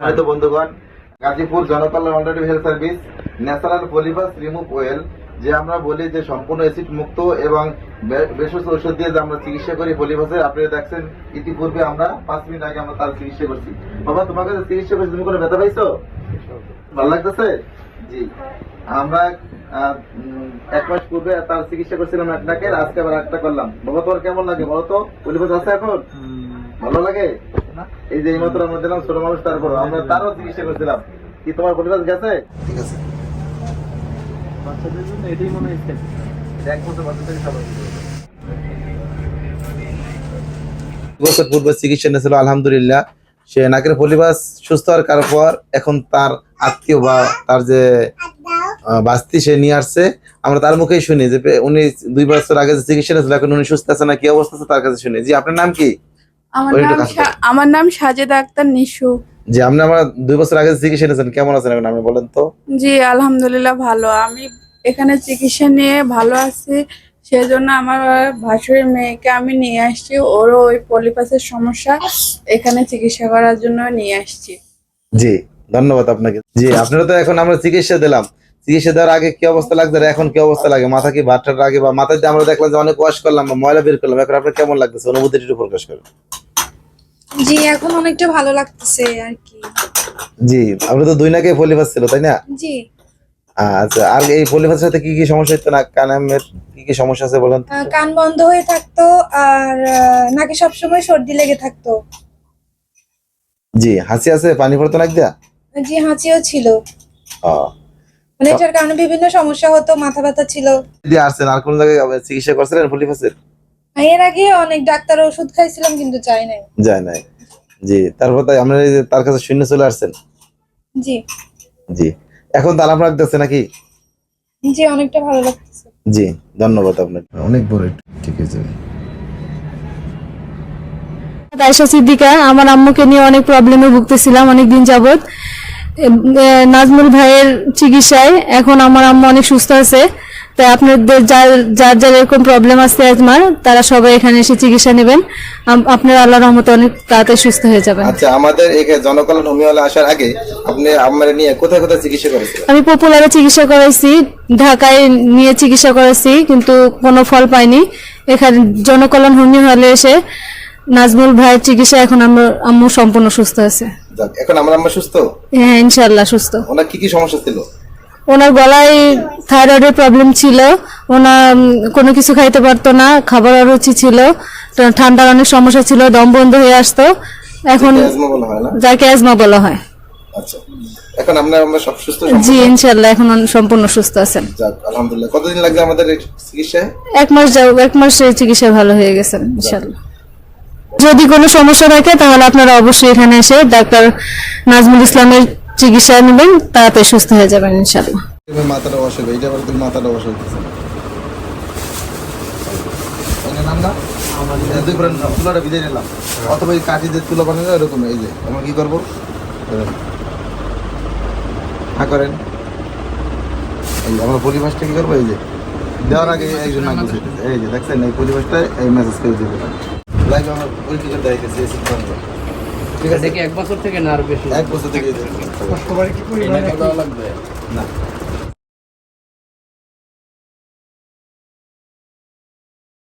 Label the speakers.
Speaker 1: হয়তো বন্ধুগণ Gazipur Janakalyan alternative health service national পলিভাস remove ওয়েল যে আমরা বলি যে সম্পূর্ণ অ্যাসিড মুক্ত এবং বে- ভেষজ ঔষধ দিয়ে যে আমরা চিকিৎসা করি পলিভাসের আপনারা দেখছেন ইতিপূর্বে আমরা পাঁচ মিনিট আগে আমরা তার চিকিৎসা করছি। বাবা তোমাকে যে চিকিৎসা করছি তুমি কোনো ব্যথা পাইছো? ভালো লাগতেছে? জি। আমরা এক মাস পূর্বে তার চিকিৎসা করছিলাম নাকের আজকে আবার একটা করলাম। বাবা তোমার কেমন লাগে বলো তো? পলিভাস আছে এখন? ভালো লাগে? এই যে এইমাত্র আমরা দিলাম ছোট মানুষ তারপর আমরা তারও চিকিৎসা করছিলাম কি তোমার পরিবার গেছে ঠিক আছে।
Speaker 2: বাচ্চাদের জন্য এটাই মনে step।
Speaker 1: এক বছর সবাই বছর পূর্বে চিকিৎসা নিয়েছিল আলহামদুলিল্লাহ। সে নাকের পলিবাস সুস্থ হওয়ার কারণ পর এখন তার আত্মীয় বা তার যে বাস্তি সে নিয়ে আসছে। আমরা তার মুখেই শুনি যে উনি দুই বছর আগে যে চিকিৎসা নিয়েছিল এখন উনি সুস্থ আছে না কি অবস্থা আছে তার কাছে শুনি। জি আপনার নাম কি?
Speaker 3: আমার নাম আমার নাম সাজেদা আক্তার নিশু।
Speaker 1: জি আপনি আমার দুই বছর আগে চিকিৎসা নিয়েছেন কেমন আছেন এখন আপনি বলেন তো?
Speaker 3: জি আলহামদুলিল্লাহ ভালো। আমি এখানে চিকিৎসা নিয়ে ভালো আছি সেজন্য আমার ভাসুরের মেয়েকে আমি নিয়ে আসছি ওরও ওই পলিপাসের সমস্যা এখানে চিকিৎসা করার জন্য নিয়ে আসছি।
Speaker 1: জি ধন্যবাদ আপনাকে। জি আপনারা তো এখন আমরা চিকিৎসা দিলাম। চিকিৎসা দেওয়ার আগে কি অবস্থা লাগছে আর এখন কি অবস্থা লাগে? মাথা কি ভাতটার আগে বা মাথায় দিয়ে আমরা দেখলাম যে অনেক ওয়াশ করলাম বা ময়লা বের করলাম এখন আপনার কেমন লাগতেছে? অনুভূতিটা একটু প্রকাশ করেন।
Speaker 4: জি এখন অনেকটা ভালো লাগতেছে আর কি।
Speaker 1: জি আপনি তো দুই নাকে ছিল তাই না?
Speaker 4: জি।
Speaker 1: আচ্ছা আর এই সাথে কি কি সমস্যা হচ্ছে না? কানের কি কি সমস্যা আছে বলেন
Speaker 4: কান বন্ধ হয়ে থাকতো আর নাকে সবসময় সর্দি লেগে থাকতো।
Speaker 1: জি হাসি আছে? পানি পড়তো নাক দিয়া?
Speaker 4: জি হাঁচিও ছিল। মানে এটার কারণে বিভিন্ন সমস্যা হতো মাথা ব্যথা ছিল।
Speaker 1: দিয়ে আসছেন আর কোন জায়গায় চিকিৎসা করছিলেন পলিফাসের
Speaker 4: এর আগে অনেক ডাক্তার ওষুধ খাইছিলাম কিন্তু চাই নাই।
Speaker 1: যায় নাই। জি তারপর তাই আমরা তার কাছে শূন্য চলে আসছেন?
Speaker 4: জি।
Speaker 1: জি। এখন তো আলাপ রাখতেছে নাকি?
Speaker 4: জি অনেকটা ভালো লাগতেছে।
Speaker 1: জি ধন্যবাদ আপনাকে। অনেক বড় একটু ঠিক আছে।
Speaker 5: আয়সা সিদ্দিকা আমার আম্মুকে নিয়ে অনেক প্রবলেমে ভুগতেছিলাম অনেক দিন যাবত নাজমুল ভাইয়ের চিকিৎসায় এখন আমার আম্মু অনেক সুস্থ আছে। তাই আপনাদের যার যার যার এরকম প্রবলেম আছে আজমার তারা সবাই এখানে এসে চিকিৎসা নেবেন। আপনার আল্লাহ রহমতে অনেক তাড়াতাড়ি সুস্থ হয়ে যাবেন।
Speaker 1: আচ্ছা আমাদের এখানে জনকল্যাণ হোমিওলা আসার আগে আপনি আমার নিয়ে কোথায় কোথায় চিকিৎসা করেছিলেন?
Speaker 5: আমি পপুলারে চিকিৎসা করাইছি ঢাকায় নিয়ে চিকিৎসা করাইছি কিন্তু কোনো ফল পাইনি। এখানে জনকল্যাণ হোমিও হলে এসে নাজমুল ভাইয়ের চিকিৎসা এখন আমার আম্মু সম্পূর্ণ সুস্থ আছে।
Speaker 1: যাক, এখন আমরা আমরা সুস্থ?
Speaker 5: হ্যাঁ ইনশাল্লাহ সুস্থ।
Speaker 1: ওনার কি কি সমস্যা ছিল?
Speaker 5: ওনার গলায় থাইরয়েডের প্রবলেম ছিল। ওনার কোনো কিছু খাইতে পারতো না খাবার অরুচি ছিল। ঠান্ডার অনেক সমস্যা ছিল দম বন্ধ হয়ে আসতো। এখন যাকে অ্যাজমা বলা হয়
Speaker 1: আচ্ছা এখন আমরা আমরা সব সুস্থ
Speaker 5: জি ইনশাল্লাহ এখন সম্পূর্ণ সুস্থ আছেন।
Speaker 1: যাক আলহামদুলিল্লাহ। কতদিন লাগবে আমাদের চিকিৎসায়?
Speaker 5: এক মাস যাও এক মাস চিকিৎসা ভালো হয়ে গেছেন ইনশাল্লাহ যদি কোনো সমস্যা থাকে, তাহলে আপনারা অবশ্যই এখানে এসে ডাক্তার নাজমুল ইসলামের চিকিৎসা নেবেন তাড়াতাড়ি সুস্থ হয়ে যাবেন ইনশাল্লাহ
Speaker 1: মাথাটা এইটা তুমি মাথাটা নিলাম। অথবা এই এই যে আমরা করব? হ্যাঁ করেন। এই আমরা পরিবেশটা কি করব? এই যে, দেওয়ার আগে একজন এই যে, দেখছেন, এই পরিবেশটা এই মেসেজ করে দিবে লাইভ আমার পরিচিত দেখাইতেছি এই সিদ্ধান্ত ঠিক আছে?
Speaker 2: এক বছর থেকে না আর বেশি।
Speaker 1: এক বছর থেকে
Speaker 2: কষ্ট করে কি করি
Speaker 1: না।